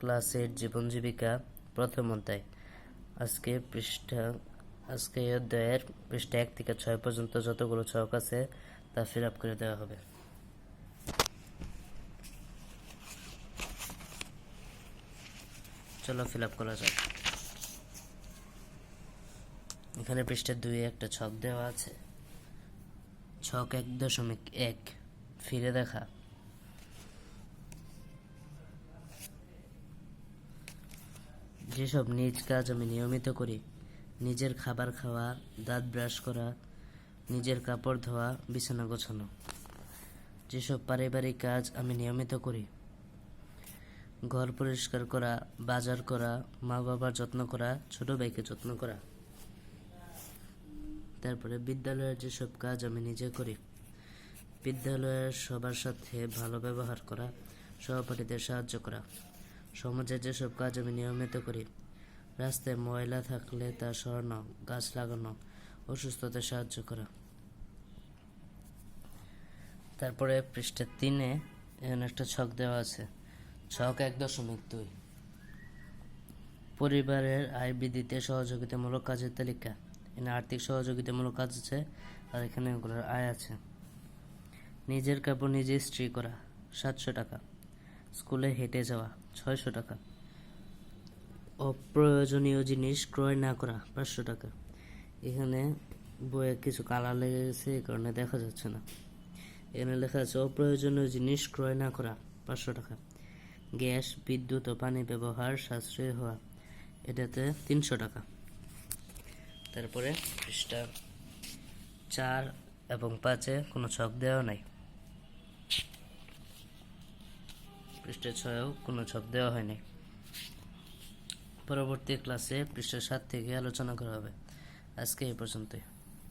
Class eight জীবন জীবিকা প্রথম অধ্যায়। আজকে পৃষ্ঠা, আজকে এই অধ্যায়ের পৃষ্ঠা এক থেকে ছয় পর্যন্ত যতগুলো ছক আছে তা ফিল আপ করে দেওয়া হবে। চলো ফিল আপ করা যাক। এখানে পৃষ্ঠা দুই একটা ছক দেওয়া আছে। ছক এক দশমিক এক, ফিরে দেখা। যেসব নিজ কাজ আমি নিয়মিত করি, নিজের খাবার খাওয়া, দাঁত ব্রাশ করা, নিজের কাপড় ধোয়া, বিছানা গোছানো, যেসব পারিবারিক কাজ আমি নিয়মিত করি, ঘর পরিষ্কার করা, বাজার করা মা বাবার যত্ন করা, ছোট ভাইকে যত্ন করা। তারপরে বিদ্যালয়ের যেসব কাজ আমি নিজে করি, বিদ্যালয়ের সবার সাথে ভালো ব্যবহার করা, সহপাঠীদের সাহায্য করা সমাজে যেসব কাজ আমি নিয়মিত করি, রাস্তায় ময়লা থাকলে তা সরানো, গাছ লাগানো, অসুস্থতায় সাহায্য করা। তারপরে পৃষ্ঠা তিনে এখানে একটা ছক দেওয়া আছে। ছক এক দশমিক দুই। পরিবারের আয় বৃদ্ধিতে সহযোগিতামূলক কাজের তালিকা। এখানে আর্থিক সহযোগিতামূলক কাজ আছে আর এখানে ওগুলোর আয় আছে। নিজের কাপড় নিজে ইস্ত্রি করা, সাতশো টাকা। স্কুলে হেঁটে যাওয়া, ছয়শো টাকা। অপ্রয়োজনীয় জিনিস ক্রয় না করা, পাঁচশো টাকা। এখানে বইয়ে কিছু কালার লেগে গেছে এই কারণে দেখা যাচ্ছে না। এখানে লেখা আছে, অপ্রয়োজনীয় জিনিস ক্রয় না করা, পাঁচশো টাকা। গ্যাস, বিদ্যুৎ ও পানি ব্যবহার সাশ্রয়ী হওয়া, এটাতে তিনশো টাকা। তারপরে পৃষ্ঠা চার এবং পাঁচে কোনো ছক দেওয়া নাই। পৃষ্ঠা ছয়েও কোনো ছক দেওয়া হয়নি। পরবর্তী ক্লাসে পৃষ্ঠা সাত থেকে আলোচনা করা হবে। আজকে এই পর্যন্তই।